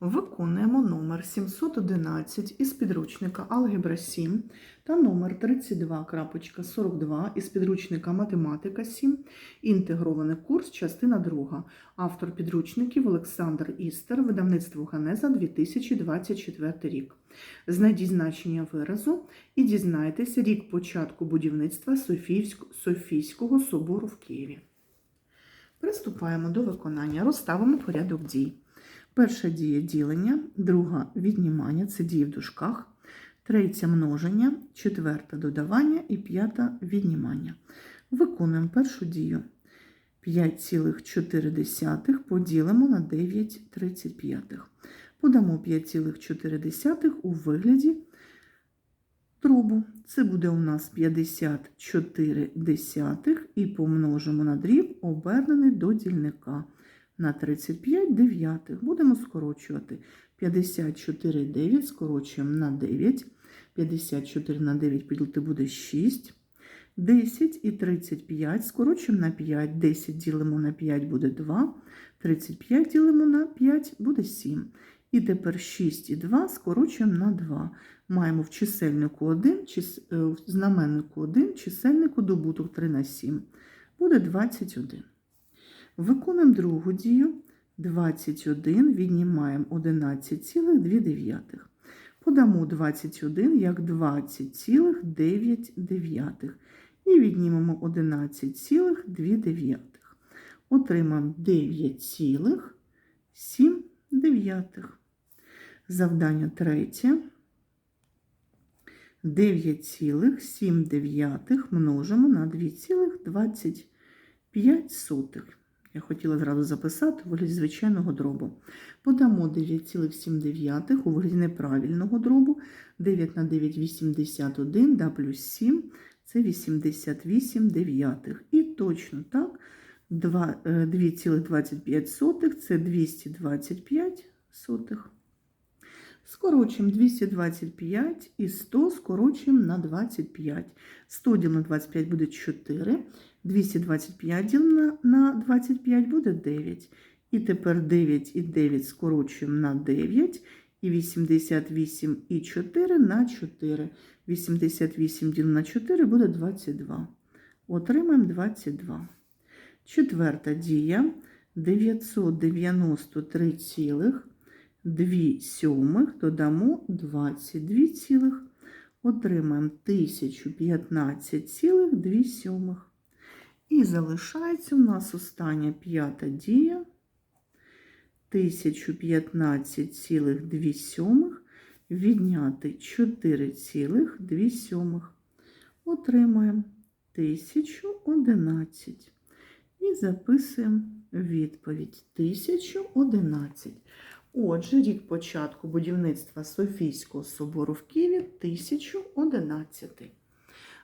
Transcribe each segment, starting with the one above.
Виконуємо номер 711 із підручника Алгебра 7 та номер 32.42 із підручника Математика 7, інтегрований курс, частина 2. Автор підручників Олександр Істер, видавництво Ганеза 2024 рік. Знайдіть значення виразу і дізнайтеся рік початку будівництва Софійського собору в Києві. Приступаємо до виконання. Розставимо порядок дій. Перша дія ділення, друга віднімання це дії в дужках, третя множення, четверта додавання і п'ята віднімання. Виконуємо першу дію. 5,4 поділимо на 9,35. Подамо 5,4 у вигляді трубу. Це буде у нас 54 десятих і помножимо на дріб, обернений до дільника на 35 дев'ятих. Будемо скорочувати. 54 9 скорочуємо на 9. 54 на 9 поділити буде 6. 10 і 35 скорочуємо на 5. 10 ділимо на 5 буде 2. 35 ділимо на 5 буде 7. І тепер 6 і 2 скорочуємо на 2. Маємо в чисельнику 1, чис... е, в знаменнику 1, чисельнику добуток 3 на 7. Буде 21. Виконуємо другу дію. 21 віднімаємо 11,2. Подамо 21 як 20,9 і віднімемо 11,2. Отримаємо 9,7. Завдання третє. 9,7 множимо на 2,25. Я хотіла зразу записати у вигляді звичайного дробу. Подамо 9,7 у вигляді неправильного дробу. 9 на 9 – 81, да плюс 7 – це 88 дев'ятих. І точно так, два- е, 2,25 – це 225 сотих. Скорочуємо 225 і 100 скорочуємо на 25. 100 ділимо на 25 буде 4. 225 ділимо на 25 буде 9. І тепер 9 і 9 скорочуємо на 9. І 88 і 4 на 4. 88 ділимо на 4 буде 22. Отримаємо 22. Четверта дія. 993 цілих. 2 сьомих додамо 22 цілих, отримаємо 1015,2 сьомих. І залишається у нас остання п'ята дія. 1015,2 сьомих відняти 4,2 сьомих. Отримаємо 1011. І записуємо відповідь 1011. Отже, рік початку будівництва Софійського собору в Києві 1011.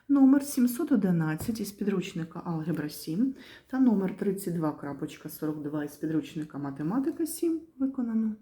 Номер 711 із підручника Алгебра 7 та номер 32.42 із підручника Математика 7 виконано.